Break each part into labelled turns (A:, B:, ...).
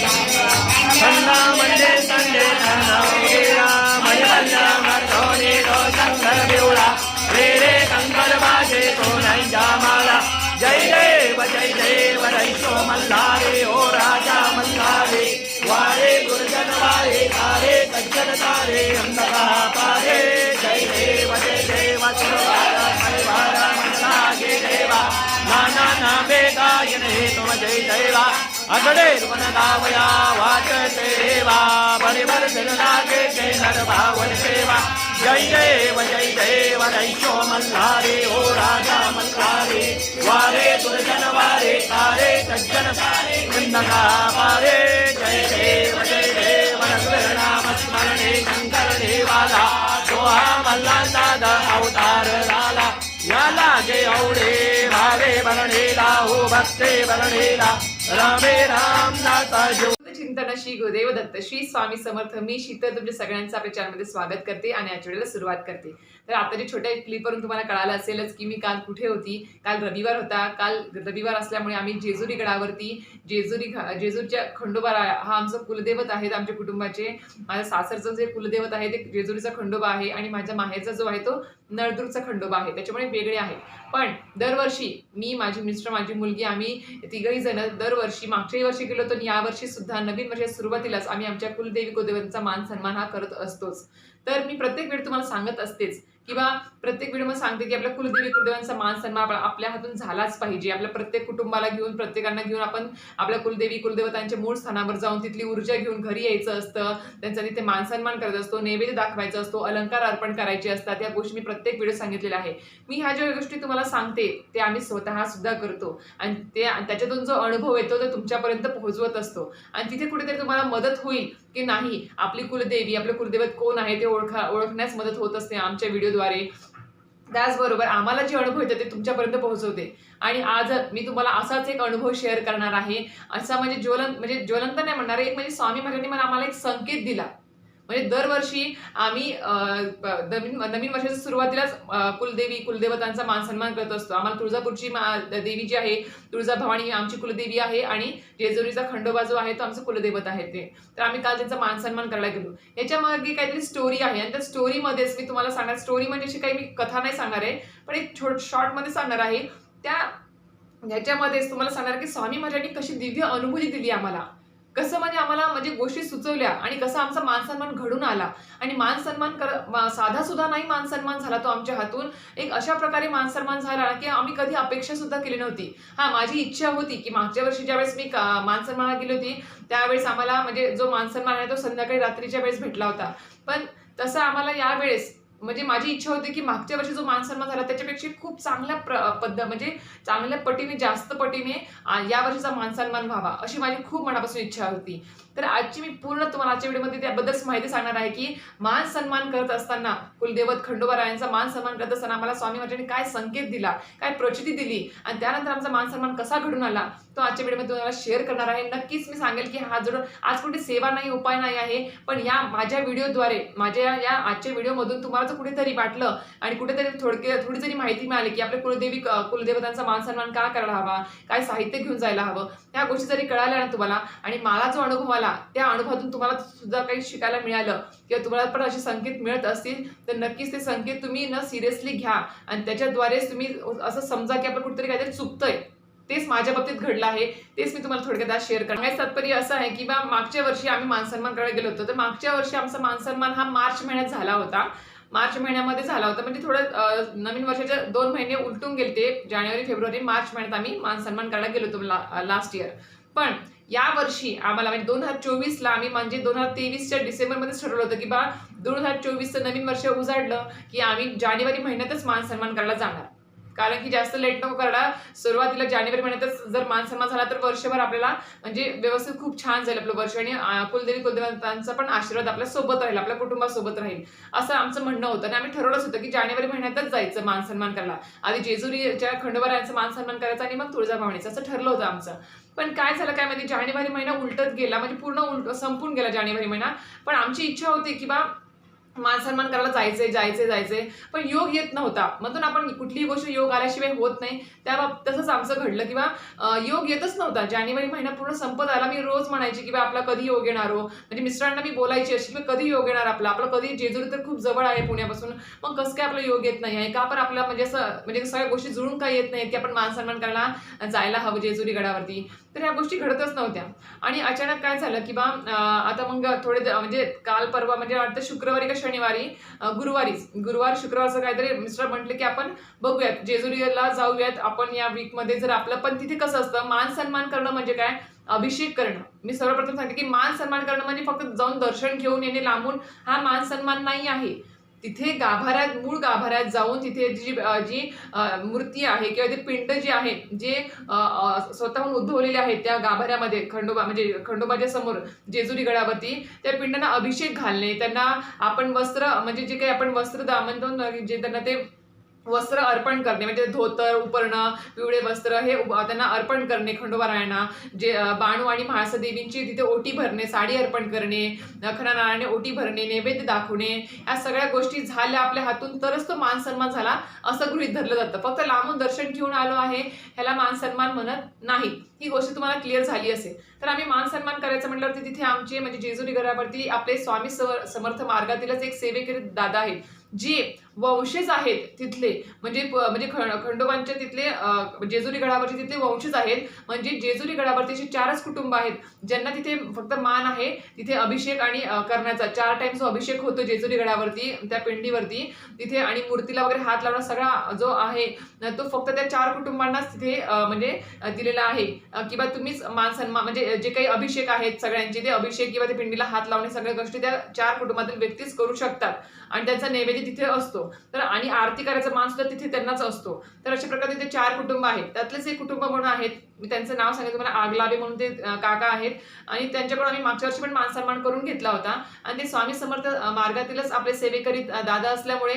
A: ठंडा देवा अगडे रुवन गावया वाचते देवा बरिबर लागे के नर भावन सेवा जय देव जय देव रैशो मल्हारे ओ राजा मल्हारे वारे दुर्जन वारे तारे सज्जन सारे वृंदका वारे जय देव जय देव रघुवीर नाम स्मरणे शंकर देवाला सोहा मल्ला दादा अवतार झाला याला गे औडे भावे बरणेला हो भक्ते बरणेला रामे राम
B: चिंतन श्री गुरुदेव दत्त श्री स्वामी समर्थ. मी शीतल तुमच्या सगळ्यांचं आपल्या चॅनलमध्ये स्वागत करते आणि आठवड्याला वेळेला सुरुवात करते. तर आताच्या छोट्या क्लिपवरून तुम्हाला कळालं असेलच की मी काल कुठे होती? काल रविवार होता. काल रविवार असल्यामुळे आम्ही जेजुरी गडावरती जेजुरी जेजूरच्या खंडोबा हा आमचं कुलदैवत आहेत आमच्या कुटुंबाचे. माझ्या सासरचं जे कुलदैवत आहे ते जेजुरीचा खंडोबा आहे आणि माझ्या माहेरचा जो आहे तो नळदूरचा खंडोबा आहे त्याच्यामुळे वेगळे आहे पण दरवर्षी मी माझी मिस्टर माझी मुलगी आम्ही तिघही जण दरवर्षी मागच्याही वर्षी गेलो तर यावर्षी सुद्धा नवीन वर्षाच्या सुरुवातीलाच आम्ही आमच्या कुलदेवी कुलदेवतांचा मान सन्मान हा करत असतोच. तर मी प्रत्येक वेळी तुम्हाला सांगत असतेच किंवा प्रत्येक व्हिडिओ सांगते की आपल्या कुलदेवी कुलदेवांचा मान सन्मान आपल्या- आपल्या हातून झालाच पाहिजे. आपल्या प्रत्येक कुटुंबाला घेऊन प्रत्येकांना घेऊन आपण आपल्या कुलदेवी कुलदेवतांच्या मूळ स्थानावर जाऊन तिथली ऊर्जा घेऊन घरी यायचं असतं. त्यांचा तिथे मान सन्मान करत असतो नैवेद्य दाखवायचा असतो अलंकार अर्पण करायचे असतात. या गोष्टी मी प्रत्येक व्हिडिओ सांगितलेल्या आहे मी ह्या ज्या गोष्टी तुम्हाला सांगते ते आम्ही स्वतः सुद्धा करतो. आणि ते त्याच्यातून जो अनुभव येतो तो तुमच्यापर्यंत पोहोचवत असतो. आणि तिथे कुठेतरी तुम्हाला मदत होईल. की नाही आपली कुलदेवी आपले कुलदैवत कोण आहे ते ओळखा ओळखण्यास मदत होत असते आमच्या व्हिडिओद्वारे. त्याचबरोबर आम्हाला जे अनुभव येतात ते तुमच्यापर्यंत पोहोचवते. आणि आज मी तुम्हाला असाच एक अनुभव शेअर करणार आहे. असा म्हणजे ज्वलन म्हणजे ज्वलंत नाही म्हणणार एक म्हणजे स्वामी महाराजांनी मला आम्हाला एक संकेत दिला. म्हणजे दरवर्षी आम्ही नवीन नवीन वर्षाच्या सुरुवातीलाच कुलदेवी कुलदेवतांचा मान सन्मान करत असतो. आम्हाला तुळजापूरची मा- देवी जी आहे तुळजाभवानी ही आमची कुलदेवी आहे आणि जेजुरीचा खंडोबा जो आहे तो आमचं कुलदैवत आहे ते. तर आम्ही काल त्यांचा मान सन्मान करायला गेलो. याच्या मागे काहीतरी स्टोरी आहे आणि त्या स्टोरीमध्येच मी तुम्हाला सांगणार. स्टोरी म्हणजे अशी काही मी कथा नाही सांगणार आहे पण एक छोट शॉर्टमध्ये सांगणार आहे. त्या ह्याच्यामध्येच तुम्हाला सांगणार की स्वामी महाराजांनी कशी दिव्य अनुभूती दिली आम्हाला. कसं म्हणजे आम्हाला म्हणजे गोष्टी सुचवल्या आणि कसं आमचा मान सन्मान घडून आला. आणि मान सन्मान कर साधा सुद्धा नाही मान सन्मान झाला तो आमच्या हातून. एक अशा प्रकारे मान सन्मान झाला की आम्ही कधी अपेक्षा सुद्धा केली नव्हती. हा माझी इच्छा होती की मागच्या वर्षी ज्यावेळेस मी का- मान गेली होती त्यावेळेस आम्हाला म्हणजे जो मान सन्मान आहे तो संध्याकाळी रात्रीच्या वेळेस भेटला होता. पण तसं आम्हाला यावेळेस म्हणजे माझी इच्छा होती की मागच्या वर्षी जो मान सन्मान झाला त्याच्यापेक्षा खूप चांगल्या प्र पद्ध म्हणजे चांगल्या पटीने जास्त पटीने या वर्षीचा मान सन्मान व्हावा अशी माझी खूप मनापासून इच्छा होती. तर आजची मी पूर्ण तुम्हाला आजच्या व्हिडिओमध्ये त्याबद्दलच माहिती सांगणार आहे की मान सन्मान करत असताना कुलदेवत खंडोबारायांचा मान सन्मान करत असताना आम्हाला स्वामी महाराजांनी काय संकेत दिला काय प्रचिती दिली आणि त्यानंतर आमचा मान सन्मान कसा घडून आला तो आजच्या व्हिडिओमध्ये तुम्हाला शेअर करणार आहे. नक्कीच मी सांगेल की हा जर आज कुठे सेवा नाही उपाय नाही आहे पण या माझ्या व्हिडिओद्वारे माझ्या या आजच्या व्हिडिओमधून तुम्हाला जर कुठेतरी वाटलं आणि कुठेतरी थोडके थोडी जरी माहिती मिळाली की आपल्या कुलदेवी कुलदेवतांचा मान सन्मान का करायला हवा काय साहित्य घेऊन जायला हवं त्या गोष्टी जरी कळाल्या ना तुम्हाला आणि मला जो अनुभव आला त्या अनुभवातून तुम्हाला सुद्धा काही शिकायला मिळालं किंवा तुम्हाला पण असे संकेत मिळत असतील तर नक्कीच ते संकेत तुम्ही न सिरियसली घ्या. आणि त्याच्याद्वारेच तुम्ही असं समजा की आपण कुठेतरी काहीतरी चुकतंय. तेच माझ्या बाबतीत घडलं आहे. तेच मी तुम्हाला थोडक्यात आज शेअर करणार तात्पर्य असं आहे की बा मागच्या वर्षी आम्ही मानसन्मानकडे गेलो होतो. तर मागच्या वर्षी आमचा मानसन्मान हा मार्च महिन्यात झाला होता. मार्च महिन्यामध्ये झाला होता. म्हणजे थोडं नवीन वर्षाचे दोन महिने उलटून गेले ते जानेवारी फेब्रुवारी मार्च महिन्यात आम्ही मान सन्मान करायला गेलो होतो लास्ट इयर पण या वर्षी आम्हाला म्हणजे दोन हजार चोवीसला आम्ही म्हणजे दोन हजार तेवीसच्या डिसेंबरमध्येच ठरवलं होतं की बा दोन हजार चोवीसचं नवीन वर्ष उजाडलं की आम्ही जानेवारी महिन्यातच मान सन्मान करायला जाणार. कारण की जास्त लेट नको करणार सुरुवातीला जानेवारी महिन्यातच जर मान सन्मान झाला तर वर्षभर आपल्याला म्हणजे व्यवस्थित खूप छान जाईल आपलं वर्ष आणि कुलदेवी कुलदेवतांचा पण आशीर्वाद आपल्यासोबत राहील आपल्या कुटुंबासोबत राहील असं आमचं म्हणणं होतं. आणि आम्ही ठरवलंच होतं की जानेवारी महिन्यातच जायचं मान सन्मान करायला. आधी जेजुरीच्या खंडोबारायांचं मान सन्मान करायचं आणि मग तुळजाभवानीचं असं ठरलं होतं आमचं. पण काय झालं काय माहिती? जानेवारी महिना उलटत गेला. म्हणजे पूर्ण उलट संपून गेला जानेवारी महिना. पण आमची इच्छा होती की बा मान सन्मान करायला जायचंय जायचंय जायचंय. पण योग येत नव्हता. म्हणून आपण कुठलीही गोष्ट योग आल्याशिवाय होत नाही. त्या बाब तसंच आमचं घडलं किंवा योग येतच नव्हता. जानेवारी महिना पूर्ण संपत आला. मी रोज म्हणायची की बा आपला कधी योग येणार हो? म्हणजे मिस्टरांना मी बोलायची अशी की कधी योग येणार आपला? आपलं कधी? जेजुरी तर खूप जवळ आहे पुण्यापासून. मग कसं काय आपला योग येत नाही आहे? का पण आपला म्हणजे असं म्हणजे सगळ्या गोष्टी जुळून काय येत नाहीत की आपण मान सन्मान करायला जायला हवं जेजुरी गडावरती? तर ह्या गोष्टी घडतच नव्हत्या. आणि अचानक काय झालं की बा आता मग थोडे म्हणजे काल परवा म्हणजे वाटतं शुक्रवारी का शनिवारी गुरुवारीच गुरुवार शुक्रवारचं काहीतरी मिस्टर म्हटलं की आपण बघूयात जेजुरीला जाऊयात आपण या वीकमध्ये जर आपलं पण तिथे कसं असतं मान सन्मान करणं म्हणजे काय? अभिषेक करणं. मी सर्वप्रथम सांगते की मान सन्मान करणं म्हणजे फक्त जाऊन दर्शन घेऊन येणे लांबून हा मान सन्मान नाही आहे. तिथे गाभाऱ्यात मूळ गाभाऱ्यात जाऊन तिथे जी जी मूर्ती आहे किंवा ते पिंड जे आहे जे स्वतःहून उद्भवलेले आहेत त्या गाभाऱ्यामध्ये खंडोबा म्हणजे खंडोबाच्या समोर जेजुरी गडावरती त्या पिंडांना अभिषेक घालणे त्यांना आपण वस्त्र म्हणजे जे काही आपण वस्त्र दामन जे त्यांना ते वस्त्र अर्पण करणे म्हणजे धोतर उपरणं पिवळे वस्त्र हे त्यांना अर्पण करणे खंडोबारायांना. जे बाणू आणि म्हाळसा देवींची तिथे ओटी भरणे साडी अर्पण करणे खना ओटी भरणे नैवेद्य दाखवणे या सगळ्या गोष्टी झाल्या आपल्या हातून तरच तो मान सन्मान झाला असं गृहित धरलं जातं. फक्त लांबून दर्शन घेऊन आलो आहे ह्याला मान सन्मान म्हणत नाही. ही गोष्ट तुम्हाला क्लिअर झाली असेल. तर आम्ही मान सन्मान करायचं म्हटल्यावरती तिथे आमचे म्हणजे जेजुरी घरावरती आपले स्वामी समर्थ मार्गातीलच एक सेवेकरी दादा आहेत. जे वंशज आहेत तिथले म्हणजे म्हणजे खंडोबांच्या तिथले म्हणजे जेजुरी गडावरचे तिथले वंशज आहेत. म्हणजे जेजुरी गडावरती असे चारच कुटुंब आहेत ज्यांना तिथे फक्त मान आहे तिथे अभिषेक आणि करण्याचा. चार टाइम जो अभिषेक होतो जेजुरी गडावरती त्या पिंडीवरती. तिथे आणि मूर्तीला वगैरे हात लावणं सगळा जो आहे तो फक्त त्या चार कुटुंबांनाच तिथे म्हणजे दिलेला आहे. किंवा तुम्हीच मान सन्मान म्हणजे जे काही अभिषेक आहेत सगळ्यांचे ते अभिषेक किंवा ते पिंडीला हात लावणे सगळ्या गोष्टी त्या चार कुटुंबातील व्यक्तीच करू शकतात. आणि त्यांचा नैवेद्य म्हणजे तिथे असतो. तर आणि आरती करायचा मान सुद्धा तिथे त्यांनाच असतो. तर अशा प्रकारे तिथे चार कुटुंब आहेत. त्यातलेच एक कुटुंब म्हणून आहेत. मी त्यांचं नाव सांगितलं तुम्हाला आगलाबे म्हणून ते काका आहेत. आणि त्यांच्याकडून आम्ही मागच्या वर्षी पण मान सन्मान करून घेतला होता. आणि ते स्वामी समर्थ मार्गातीलच आपले सेवेकरी दादा असल्यामुळे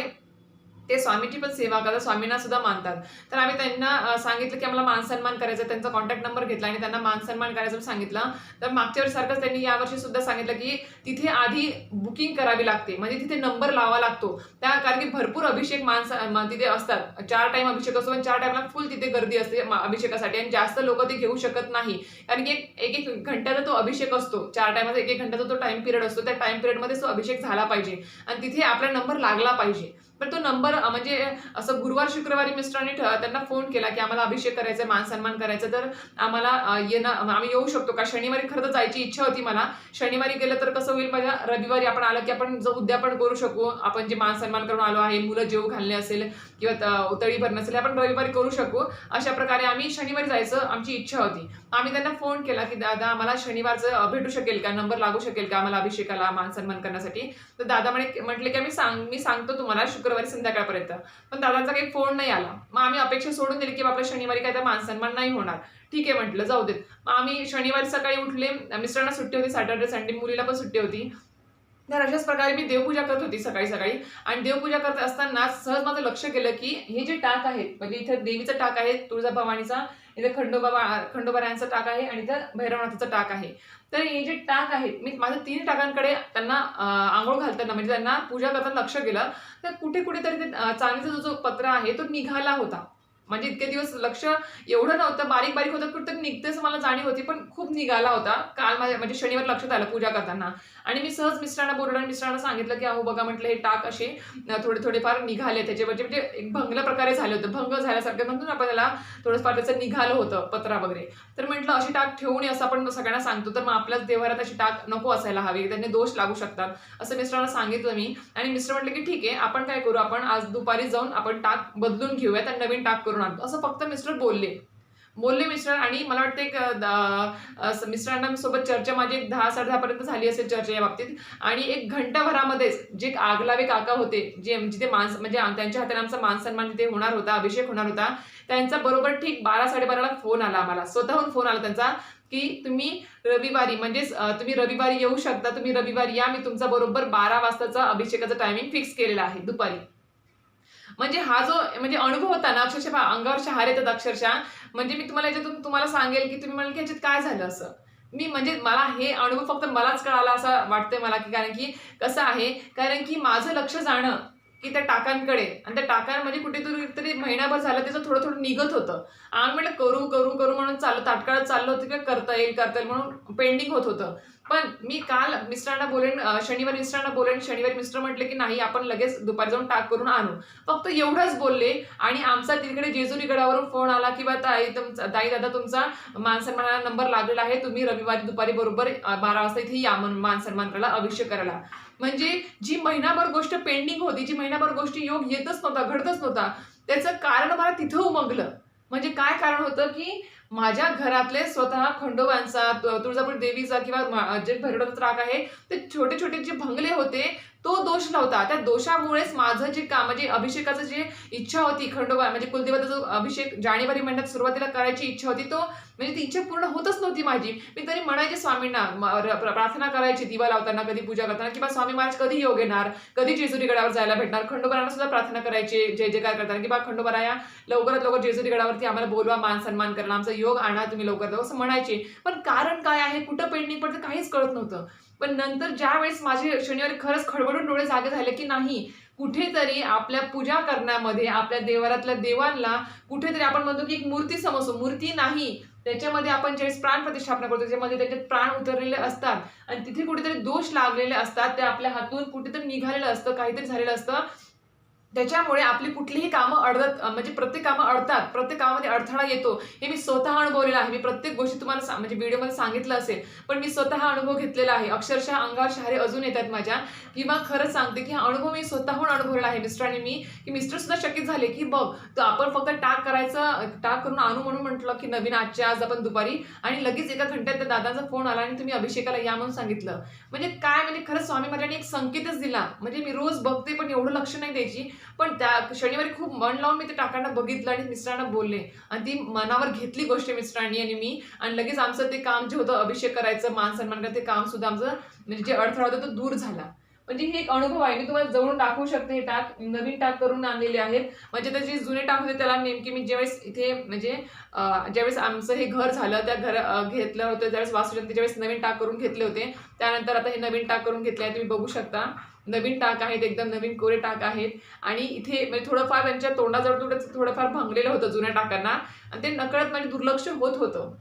B: ते स्वामीची पण सेवा करतात स्वामींना सुद्धा मानतात. तर आम्ही त्यांना सांगितलं की आम्हाला मान सन्मान करायचा त्यांचा कॉन्टॅक्ट नंबर घेतला आणि त्यांना मान सन्मान करायचं सांगितलं. तर मागच्या वर्षी त्यांनी यावर्षी सुद्धा सांगितलं की तिथे आधी बुकिंग करावी लागते. म्हणजे तिथे नंबर लावा लागतो. त्या कारण की भरपूर अभिषेक माणसं तिथे असतात. चार टाईम अभिषेक असतो पण चार टाईमला फुल तिथे गर्दी असते अभिषेकासाठी आणि जास्त लोक ते घेऊ शकत नाही. कारण की एक एक एक घंट्याचा तो अभिषेक असतो. चार टायमाचा एक एक घंट्याचा तो टाइम पिरियड असतो. त्या टाइम पिरियडमध्ये तो अभिषेक झाला पाहिजे. आणि तिथे आपला नंबर लागला पाहिजे. पण तो नंबर म्हणजे असं गुरुवार शुक्रवारी मिस्टरांनी त्यांना फोन केला की आम्हाला अभिषेक करायचा मान सन्मान करायचा तर आम्हाला येणं आम्ही येऊ शकतो का? शनिवारी खरं तर जायची इच्छा होती मला. शनिवारी गेलं तर कसं होईल माझ्या रविवारी आपण आलं की आपण जो उद्यापन करू शकू. आपण जे मान सन्मान करून आलो आहे मुलं जेव घालणे असेल किंवा उतळी भरणं असेल आपण रविवारी करू शकू. अशा प्रकारे आम्ही शनिवारी जायचं आमची इच्छा होती. आम्ही त्यांना फोन केला की दादा आम्हाला शनिवारचं भेटू शकेल का? नंबर लागू शकेल का आम्हाला अभिषेकाला मान सन्मान करण्यासाठी? तर दादा म्हणे म्हटले की आम्ही सांग मी सांगतो तुम्हाला शुक्रवारी संध्याकाळपर्यंत. पण दादाचा काही फोन नाही आला. मग आम्ही अपेक्षा सोडून दिली की आपल्या शनिवारी काय तर मान सन्मान नाही होणार. ठीक आहे म्हटलं जाऊ देत. मग आम्ही शनिवारी सकाळी उठले. मिस्टरांना सुट्टी होती सॅटर्डे संडे मुलीला पण सुट्टी होती. तर अशाच प्रकारे मी देवपूजा करत होती सकाळी सकाळी. आणि देवपूजा करत असताना सहज माझं लक्ष केलं की हे जे टाक आहेत म्हणजे इथं देवीचं टाक आहे तुळजाभवानीचा इथं खंडोबा खंडोबारायांचा टाक आहे आणि इथं भैरवनाथाचं टाक आहे. तर हे जे टाक आहेत मी माझ्या तीन टाकांकडे त्यांना आंघोळ घालताना म्हणजे त्यांना पूजा करताना लक्ष केलं तर कुठे कुठेतरी ते चांदीचा जो जो पत्र आहे तो निघाला होता. म्हणजे इतके दिवस लक्ष एवढं नव्हतं बारीक बारीक होतं कुठं निघतेच मला जाणीव होती पण खूप निघाला होता. काल माझ्या म्हणजे शनिवार लक्षात आलं पूजा करताना. आणि मी सहज मिस्टरांना बोललो आणि मिस्टरांना सांगितलं की अहो बघा म्हटलं हे टाक असे थोडे थोडेफार निघाले त्याच्यावरचे म्हणजे, म्हणजे एक भंगल प्रकारे झाले होते. भंग झाल्यासारखं म्हणतो ना आपण त्याला थोडंफार त्याचं निघालं होतं पत्रा वगैरे. तर म्हटलं अशी टाक ठेवू नये असं आपण सगळ्यांना सांगतो. तर मग आपल्याच देवारात अशी टाक नको असायला हवी. त्यांनी दोष लागू शकतात. असं मिस्टरांना सांगितलं मी. आणि मिस्टर म्हटलं की ठीक आहे आपण काय करू? आपण आज दुपारी जाऊन आपण टाक बदलून घेऊया. तर नवीन टाक करून आणतो असं फक्त मिस्टर बोलले. बोलले मिस्टर आणि मला वाटतं एक मिस्टरांना सोबत चर्चा माझी एक दहा साडे दहापर्यंत झाली असेल चर्चा या बाबतीत. आणि एक घंटाभरामध्येच जे आगलावे काका होते जे जिथे माणस म्हणजे त्यांच्या हाताने आमचा मान सन्मान तिथे होणार होता अभिषेक होणार होता त्यांचा बरोबर ठीक बारा साडेबाराला फोन आला आम्हाला. स्वतःहून फोन आला त्यांचा की तुम्ही रविवारी म्हणजेच तुम्ही रविवारी येऊ शकता तुम्ही रविवारी या मी तुमचा बरोबर बारा वाजताचा अभिषेकाचा टायमिंग फिक्स केलेला आहे दुपारी. म्हणजे हा जो म्हणजे अनुभव होता ना अक्षरशः अंगावर शहार येतात अक्षरशः. म्हणजे मी तुम्हाला याच्यातून तुम्हाला सांगेल की तुम्ही म्हणाल की याच्यात काय झालं असं. मी म्हणजे मला हे अनुभव फक्त मलाच कळाला असं वाटतंय मला की कारण की कसं आहे कारण की माझं लक्ष जाणं की त्या टाकांकडे आणि त्या टाकांमध्ये कुठेतरी तरी महिनाभर झालं त्याचं थोडं थोडं निघत होतं. आम्ही म्हटलं करू करू करू म्हणून चाललं ताटकाळात चाललं होतं की करता येईल करता येईल म्हणून पेंडिंग होत होतं. पण मी काल मिस्टरांना बोलेन शनिवारी मिस्टरांना बोलेन शनिवारी मिस्टर म्हटले की नाही आपण लगेच दुपारी जाऊन टाक करून आणू. फक्त एवढंच बोलले आणि आमचा तिकडे जेजुरी गडावरून फोन आला किंवा ताई तुमचा ताई दादा तुमचा मान सन्मानाला नंबर लागलेला आहे तुम्ही रविवारी दुपारी बरोबर बारा वाजता इथे या मानसन्मान मान सन्मान करायला अभिषेक करायला. म्हणजे जी महिनाभर गोष्ट पेंडिंग होती जी महिनाभर गोष्टी योग येतच नव्हता घडतच नव्हता त्याचं कारण मला तिथं उमगलं. म्हणजे काय कारण होतं की माझ्या घरातले स्वतः खंडोबांचा तुळजापूर देवीचा किंवा मा- जे भैरवनाथचा राग आहे ते छोटे छोटे जे भंगले होते तो दोष नव्हता. त्या दोषामुळेच माझं जे काम म्हणजे अभिषेकाचं जे इच्छा होती खंडोबा म्हणजे कुलदेवाचा जो अभिषेक जानेवारी महिन्यात सुरुवातीला करायची इच्छा होती तो म्हणजे ती इच्छा पूर्ण होतच नव्हती माझी. मी तरी म्हणायचे स्वामींना प्र- प्रार्थना करायची दिवा लावताना कधी पूजा करताना किंवा स्वामी महाराज कधी योग येणार? कधी जेजुरी गडावर जायला भेटणार? खंडोबरांना सुद्धा प्रार्थना करायची जय जयकार करताना की बा खंडोबाराया लवकरात लवकर जेजुरी गडावरती आम्हाला बोलवा मान सन्मान करा आमचा योग आणा तुम्ही लवकर लवकर असं म्हणायचे. पण कारण काय आहे? कुठं पेंडिंग पडतं? काहीच कळत नव्हतं. पण नंतर ज्या वेळेस माझे शनिवारी खरंच खडबडून डोळे जागे झाले की नाही कुठेतरी आपल्या पूजा करण्यामध्ये आपल्या देवारातल्या देवांना कुठेतरी आपण म्हणतो की एक मूर्ती समजतो. मूर्ती नाही त्याच्यामध्ये आपण ज्यावेळेस प्राण प्रतिष्ठापना करतो त्याच्यामध्ये त्याच्यात प्राण उतरलेले असतात. आणि तिथे कुठेतरी दोष लागलेले असतात. ते आपल्या हातून कुठेतरी निघालेलं असतं काहीतरी झालेलं असतं. त्याच्यामुळे आपली कुठलीही कामं अडत म्हणजे प्रत्येक कामं अडतात प्रत्येक कामामध्ये अडथळा येतो. हे मी स्वतः अनुभवलेलं आहे. मी प्रत्येक गोष्टी तुम्हाला सा- म्हणजे व्हिडिओमध्ये सांगितलं असेल पण मी स्वतः अनुभव घेतलेला आहे. अक्षरशः अंगावर शहारे अजून येतात माझ्या. किंवा खरंच सांगते की हा अनुभव मी स्वतःहून अनुभवलेला आहे मिस्टरांनी मी की मिस्टर सुद्धा शक्य झाले की बघ तर आपण फक्त टाक करायचं टाक करून आणू म्हणून म्हटलं की नवीन आजच्या आज आपण दुपारी आणि लगेच एका घंट्यात त्या दादाचा फोन आला आणि तुम्ही अभिषेकाला या म्हणून सांगितलं. म्हणजे काय म्हणजे खरंच स्वामी महाराजांनी एक संकेतच दिला. म्हणजे मी रोज बघते पण एवढं लक्ष नाही द्यायची. पण त्या शनिवारी खूप मन लावून मी ते टाकांना बघितलं आणि मिस्टरांना बोलले. आणि ती मनावर घेतली गोष्ट मिस्टरांनी आणि मी. आणि लगेच आमचं ते काम जे होतं अभिषेक करायचं मान सन्मान करायचं ते काम सुद्धा आमचं म्हणजे जे अडथळा होता तो दूर झाला. म्हणजे हे एक अनुभव आहे. मी तुम्हाला जवळून दाखवू शकते हे टाक नवीन टाक करून आणलेले आहेत. म्हणजे त्याचे जुने टाक होते त्याला नेमकी मी ज्यावेळेस इथे म्हणजे ज्यावेळेस आमचं हे घर झालं त्या घर घेतलं होतं त्यावेळेस वास्तुशांती ज्यावेळेस नवीन टाक करून घेतले होते त्यानंतर आता हे नवीन टाक करून घेतले आहे तुम्ही बघू शकता. नवीन टाक आहेत एकदम नवीन कोरे टाक आहेत. आणि इथे म्हणजे थोडंफार त्यांच्या तोंडाजवळ थोडं थोडंफार भांगलेलं होतं जुन्या टाकांना. आणि ते नकळत म्हणजे दुर्लक्ष होत होतं.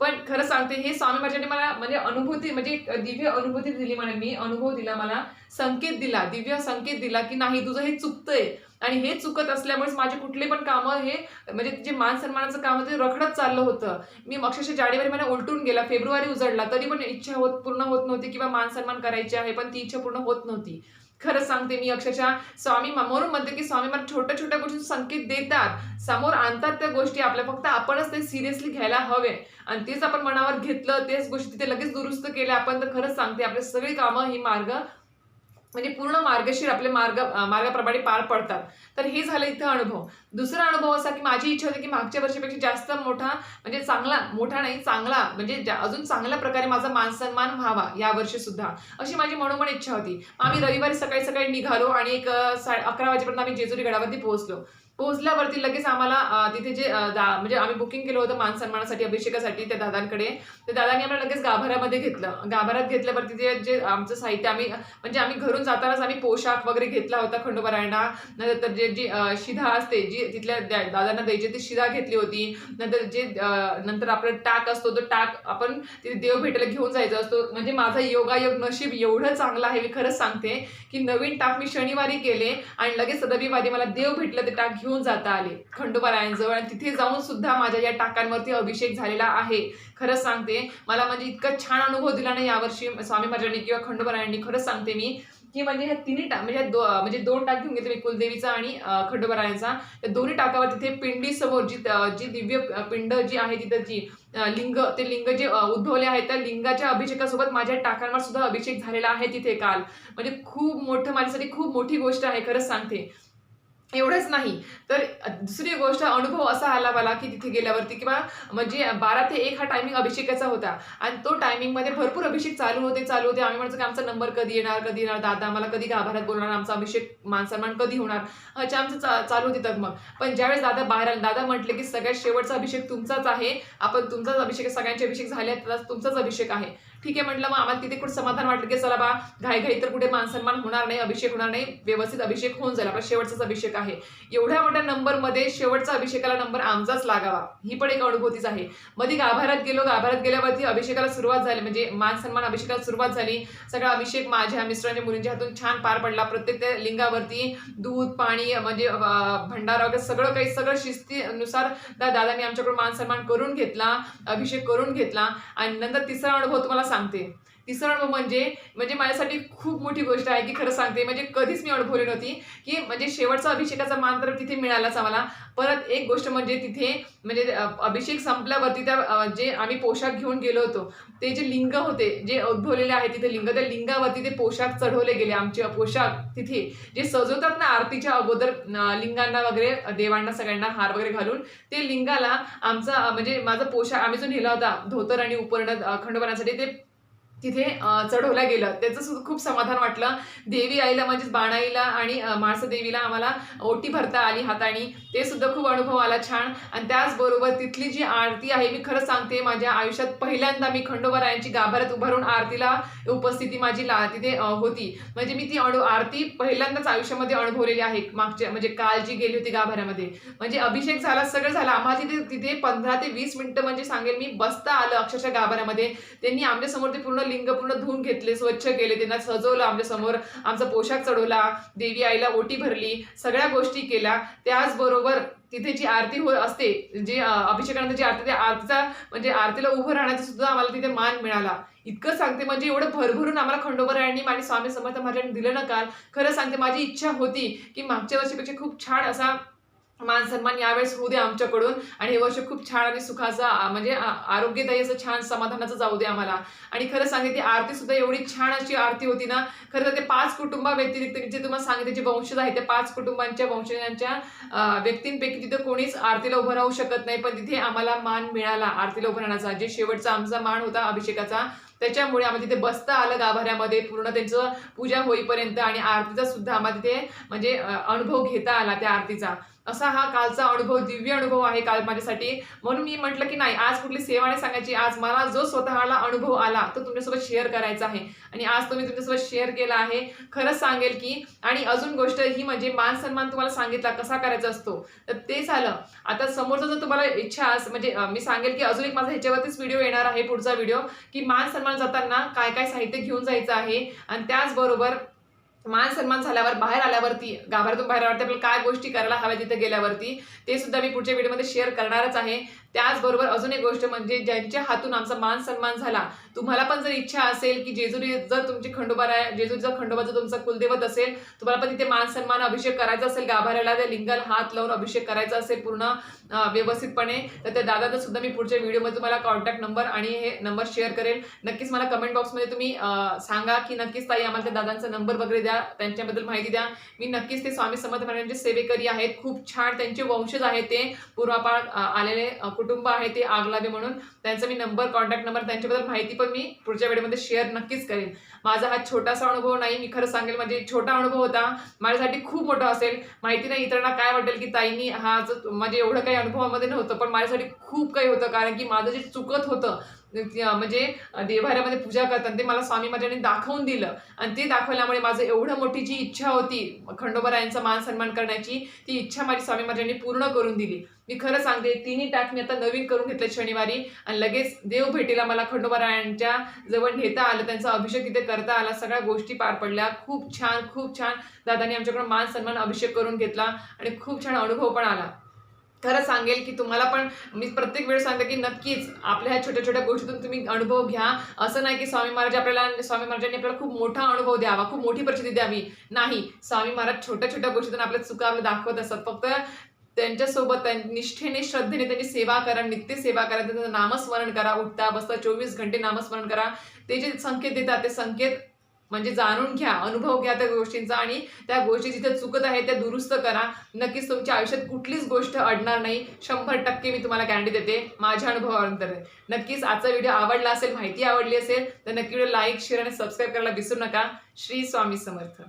B: पण खरं सांगते हे स्वामी महाराजांनी मला म्हणजे अनुभूती म्हणजे दिव्य अनुभूती दिली म्हणे मी अनुभव दिला मला संकेत दिला दिव्य संकेत दिला की नाही तुझं हे चुकतंय. आणि हे चुकत असल्यामुळेच माझे कुठले पण कामं हे म्हणजे जे मान सन्मानाचं काम होतं ते रखडत चाललं होतं. मी अक्षरशः जानेवारी महिना उलटून गेला फेब्रुवारी उजडला तरी पण इच्छा होत पूर्ण होत नव्हती किंवा मान सन्मान करायची आहे पण ती इच्छा पूर्ण होत नव्हती. खरंच सांगते मी अक्षरशः स्वामी म्हणून म्हणते की स्वामी मला छोट्या छोट्या गोष्टी संकेत देतात. समोर आणतात त्या गोष्टी आपल्या फक्त आपणच ते सिरियसली घ्यायला हवे. आणि तेच आपण मनावर घेतलं तेच गोष्टी तिथे लगेच दुरुस्त केल्या आपण तर खरंच सांगते आपले सगळी कामं ही मार्ग म्हणजे पूर्ण मार्गशीर आपले मार्ग मार्गाप्रमाणे पार पडतात. तर हे झालं इथं अनुभव. दुसरा अनुभव असा की माझी इच्छा होती की मागच्या वर्षीपेक्षा जास्त मोठा म्हणजे चांगला मोठा नाही चांगला म्हणजे अजून चांगल्या प्रकारे माझा मान सन्मान व्हावा या वर्षी सुद्धा अशी माझी मनोमन इच्छा होती. आम्ही रविवारी सकाळी सकाळी निघालो आणि एक सा- अकरा वाजेपर्यंत आम्ही जेजुरी गडावरती पोहोचलो. पोहोचल्यावरती लगेच आम्हाला तिथे जे दा- म्हणजे आम्ही बुकिंग केलं होतं मान सन्मानासाठी अभिषेकासाठी त्या दादांकडे. त्या दादांनी आम्हाला लगेच गाभाऱ्यामध्ये घेतलं. गाभाऱ्यात घेतल्यावरती ते जे आमचं साहित्य आम्ही म्हणजे आम्ही घरून जातानाच आम्ही पोशाख वगैरे घेतला होता खंडोबरायणा. नंतर जे जी शिधा असते जी तिथल्या दादांना द्यायची ती शिधा घेतली होती. नंतर जे नंतर आपला टाक असतो तो टाक आपण तिथे देव भेटायला घेऊन जायचा असतो. म्हणजे माझा योगायोग नशीब एवढं चांगलं आहे मी खरंच सांगते की नवीन टाक मी शनिवारी केले आणि लगेच रविवारी मला देव भेटलं ते टाक घेऊन जाता आले. खंडोबारायांजवळ आणि तिथे जाऊन सुद्धा माझ्या या टाकांवरती अभिषेक झालेला आहे. खरंच सांगते मला म्हणजे इतका छान अनुभव दिला ना यावर्षी स्वामी महाराजांनी किंवा खंडोबारायांनी खरंच सांगते मी की म्हणजे ह्या तिन्ही टाक म्हणजे दो म्हणजे दोन टाक घेऊन घेतले मी कुलदेवीचा आणि अं, खंडोबारायांचा त्या दोन्ही टाकावर तिथे पिंडी समोर जी जी दिव्य पिंड जी आहे तिथं जी लिंग ते लिंग जे उद्भवले आहेत त्या लिंगाच्या अभिषेकासोबत माझ्या टाकांवर सुद्धा अभिषेक झालेला आहे तिथे काल. म्हणजे खूप मोठं माझ्यासाठी खूप मोठी गोष्ट आहे खरंच सांगते. एवढंच नाही. तर दुसरी गोष्ट अनुभव असा आला मला की तिथे गेल्यावरती किंवा म्हणजे बारा ते एक हा टायमिंग अभिषेकाचा होता. आणि तो टायमिंगमध्ये भरपूर अभिषेक चालू होते चालू होते. आम्ही म्हणतो की आमचा नंबर कधी येणार कधी येणार? दादा आम्हाला कधी गाभाऱ्यात बोलणार? आमचा अभिषेक मान सन्मान कधी होणार? अच्छा आमचं चा- चालू होते तर मग. पण ज्यावेळेस दादा बाहेर आले दादा म्हटले की सगळ्यात शेवटचा अभिषेक तुमचाच आहे. आपण तुमचाच अभिषेक सगळ्यांचे अभिषेक झाले तुमचाच अभिषेक आहे. ठीक आहे म्हटलं मग आम्हाला तिथे कुठे समाधान वाटलं की चला बा घाई घाई तर कुठे मान सन्मान होणार नाही अभिषेक होणार नाही व्यवस्थित अभिषेक होऊन जाईल. आपला शेवटचाच अभिषेक आहे. एवढ्या मोठ्या नंबरमध्ये शेवटचा अभिषेकाला नंबर आमचाच लागावा. ही पण एक अनुभूतीच आहे. मध्ये गाभाऱ्यात गेलो गाभाऱ्यात गेल्यावरती अभिषेकाला सुरुवात झाली म्हणजे मान सन्मान अभिषेकाला सुरुवात झाली. सगळा अभिषेक माझ्या मिस्टरांच्या मुलींच्या हातून छान पार पडला. प्रत्येक त्या लिंगावरती दूध पाणी म्हणजे भंडारा वगैरे सगळं काही सगळं शिस्तीनुसार दा- दादांनी आमच्याकडून मान सन्मान करून घेतला अभिषेक करून घेतला. आणि नंतर तिसरा अनुभव तुम्हाला सांगते. तिसरं अनुभव म्हणजे म्हणजे माझ्यासाठी खूप मोठी गोष्ट आहे की खरं सांगते म्हणजे कधीच मी अनुभवली नव्हती की म्हणजे शेवटचा अभिषेकाचा मान तर तिथे मिळालाच आम्हाला. परत एक गोष्ट म्हणजे तिथे म्हणजे अभिषेक संपल्यावरती त्या जे आम्ही पोशाख घेऊन गेलो होतो ते जे लिंग होते जे उद्भवलेले आहे तिथे लिंग त्या लिंगावरती ते पोशाख चढवले गेले आमचे पोशाख तिथे. जे सजवतात ना आरतीच्या अगोदर लिंगांना वगैरे देवांना सगळ्यांना हार वगैरे घालून ते लिंगाला आमचा म्हणजे माझा पोशाख आम्ही जो नेला होता धोतर आणि उपरण अ, ते तिथे चढवला गेलं. त्याचं सुद्धा खूप समाधान वाटलं. देवी आईला म्हणजेच बाणाईला आणि अ, देवीला आम्हाला ओटी भरता आली हाताने. ते सुद्धा खूप अनुभव आला छान. आणि त्याचबरोबर तिथली जी आरती आहे मी खरं सांगते माझ्या आयुष्यात पहिल्यांदा मी खंडोबरायांची गाभाऱ्यात उभारून आरतीला उपस्थिती माझी ला तिथे होती. म्हणजे मी ती अनु आरती पहिल्यांदाच आयुष्यामध्ये अनुभवलेली आहे. मागच्या म्हणजे काल जी गेली होती गाभाऱ्यामध्ये. म्हणजे अभिषेक झाला सगळं झालं. आम्हाला तिथे तिथे पंधरा ते वीस मिनिटं म्हणजे सांगेल मी बसता आलं अक्षरशः गाभाऱ्यामध्ये. त्यांनी आमच्यासमोर ते पूर्ण लिंग पूर्ण धुवून घेतले स्वच्छ केले त्यांना सजवलं आमच्यासमोर आमचा पोशाख चढवला देवी आईला ओटी भरली सगळ्या गोष्टी केल्या. त्याचबरोबर तिथे जी आरती हो असते जी अभिषेकानंतर जी आरती त्या आरतीचा म्हणजे आरतीला उभं राहण्याचा सुद्धा आम्हाला तिथे मान मिळाला. इतकं सांगते म्हणजे एवढं भरभरून आम्हाला खंडोबरायांनी आणि स्वामी समर्थ महाराजांनी दिलं ना काल. खरं सांगते माझी इच्छा होती की मागच्या वर्षीपेक्षा खूप छान असा मान सन्मान यावेळेस होऊ दे आमच्याकडून. आणि हे वर्ष खूप छान आणि सुखाचा म्हणजे आरोग्यदायी असं छान समाधानाचं जाऊ दे आम्हाला. आणि खरं सांगितली ती आरती सुद्धा एवढी छान अशी आरती होती ना. खरं तर ते पाच कुटुंबा व्यतिरिक्त जे तुम्हाला सांगितले जे वंशज आहेत ते पाच कुटुंबांच्या वंशजांच्या व्यक्तींपैकी तिथे कोणीच आरतीला उभं राहू शकत नाही. पण तिथे आम्हाला मान मिळाला आरतीला उभं राहण्याचा. जे शेवटचा आमचा मान होता अभिषेकाचा त्याच्यामुळे आम्हाला तिथे बसता आलं गाभाऱ्यामध्ये. पूर्ण त्यांचं पूजा होईपर्यंत आणि आरतीचा सुद्धा आम्हाला तिथे म्हणजे अनुभव घेता आला त्या आरतीचा. असा हा कालचा अनुभव दिव्य अनुभव आहे काल माझ्यासाठी. म्हणून मी म्हटलं की नाही आज कुठली सेवा नाही सांगायची आज मला जो स्वतःला अनुभव आला तो तुमच्यासोबत शेअर करायचा आहे. आणि आज तो मी तुमच्यासोबत शेअर केला आहे खरंच सांगेल की आणि अजून गोष्ट ही म्हणजे मान सन्मान तुम्हाला सांगितला कसा करायचा असतो? तर ते झालं. आता समोरचा जर तुम्हाला इच्छा अस म्हणजे मी सांगेल की अजून एक माझा ह्याच्यावरतीच व्हिडिओ येणार आहे पुढचा व्हिडिओ की मान सन्मान जाताना काय काय साहित्य घेऊन जायचं आहे. आणि त्याचबरोबर मान सन्मान झाल्यावर बाहेर आल्यावरती गाभाऱ्यातून बाहेर आल्यावरती आपल्याला काय गोष्टी करायला हव्या तिथे गेल्यावरती ते सुद्धा मी पुढच्या व्हिडिओमध्ये शेअर करणारच आहे. त्याचबरोबर अजून एक गोष्ट म्हणजे ज्यांच्या हातून आमचा मान सन्मान झाला तुम्हाला पण जर इच्छा असेल की जेजुरी जर तुमची खंडोबा आहे जेजुरीचा खंडोबा जर तुमचा कुलदेवत असेल तुम्हाला पण तिथे मान सन्मान अभिषेक करायचा असेल गाभाऱ्याला त्या लिंगाला हात लावून अभिषेक करायचा असेल पूर्ण व्यवस्थितपणे तर त्या दादाचा सुद्धा मी पुढच्या व्हिडिओमध्ये तुम्हाला कॉन्टॅक्ट नंबर आणि हे नंबर शेअर करेल नक्कीच मला कमेंट बॉक्समध्ये तुम्ही सांगा की नक्कीच ताई आम्हाला त्या दादांचा नंबर वगैरे द्या त्यांच्याबद्दल माहिती द्या. मी नक्कीच ते स्वामी समर्थ महाराजांचे सेवेकरी आहेत खूप छान त्यांचे वंशज आहेत ते. पूर्वापार आलेले कुटुंब आहे ते आगलावे म्हणून. त्यांचा मी नंबर कॉन्टॅक्ट नंबर त्यांच्याबद्दल माहिती पण मी पुढच्या व्हिडिओमध्ये शेअर नक्कीच करेन. माझा हा छोटासा अनुभव नाही मी खरं सांगेल म्हणजे छोटा अनुभव होता. माझ्यासाठी खूप मोठा असेल. माहिती नाही इतरांना काय वाटेल की ताईंनी हा जो म्हणजे एवढं काही अनुभवामध्ये नव्हतं पण माझ्यासाठी खूप काही होतं. कारण की माझं जे चुकत होतं म्हणजे देवाऱ्यामध्ये पूजा करतात ते मला स्वामी महाराजांनी दाखवून दिलं. आणि ते दाखवल्यामुळे माझं एवढं मोठी जी इच्छा होती खंडोबरायांचा मान सन्मान करण्याची ती इच्छा माझी स्वामी महाराजांनी पूर्ण करून दिली. मी खरं सांगते तिन्ही टाक मी आता नवीन करून घेतले शनिवारी आणि लगेच देव भेटीला मला खंडोबरायांच्या जवळ नेता आलं त्यांचा अभिषेक तिथे करता आला सगळ्या गोष्टी पार पडल्या. खूप छान खूप छान दादांनी आमच्याकडून मान सन्मान अभिषेक करून घेतला आणि खूप छान अनुभव पण आला. खरं सांगेल की तुम्हाला पण मी प्रत्येक वेळ सांगते की नक्कीच आपल्या ह्या छोट्या छोट्या गोष्टीतून तुम्ही अनुभव घ्या. असं नाही की स्वामी महाराज आपल्याला स्वामी महाराजांनी आपल्याला खूप मोठा अनुभव द्यावा खूप मोठी प्रसिद्धी द्यावी. नाही स्वामी महाराज छोट्या छोट्या गोष्टीतून आपल्या चुका आपल्या दाखवत असतात. फक्त त्यांच्यासोबत त्यां- निष्ठेने श्रद्धेने त्यांची सेवा करा नित्य सेवा करा त्यांचं नामस्मरण करा उठता बसता चोवीस घंटे नामस्मरण करा. ते जे संकेत देतात ते संकेत म्हणजे जाणून घ्या अनुभव घ्या त्या गोष्टींचा आणि त्या गोष्टी जिथे चुकत आहेत त्या दुरुस्त करा. नक्कीच तुमच्या आयुष्यात कुठलीच गोष्ट अडणार नाही. शंभर टक्के मी तुम्हाला गॅरंटी देते माझ्या अनुभवानंतर. नक्कीच आजचा व्हिडिओ आवडला असेल माहिती आवडली असेल तर नक्की व्हिडिओ लाईक शेअर आणि सबस्क्राईब करायला विसरू नका. श्री स्वामी समर्थ.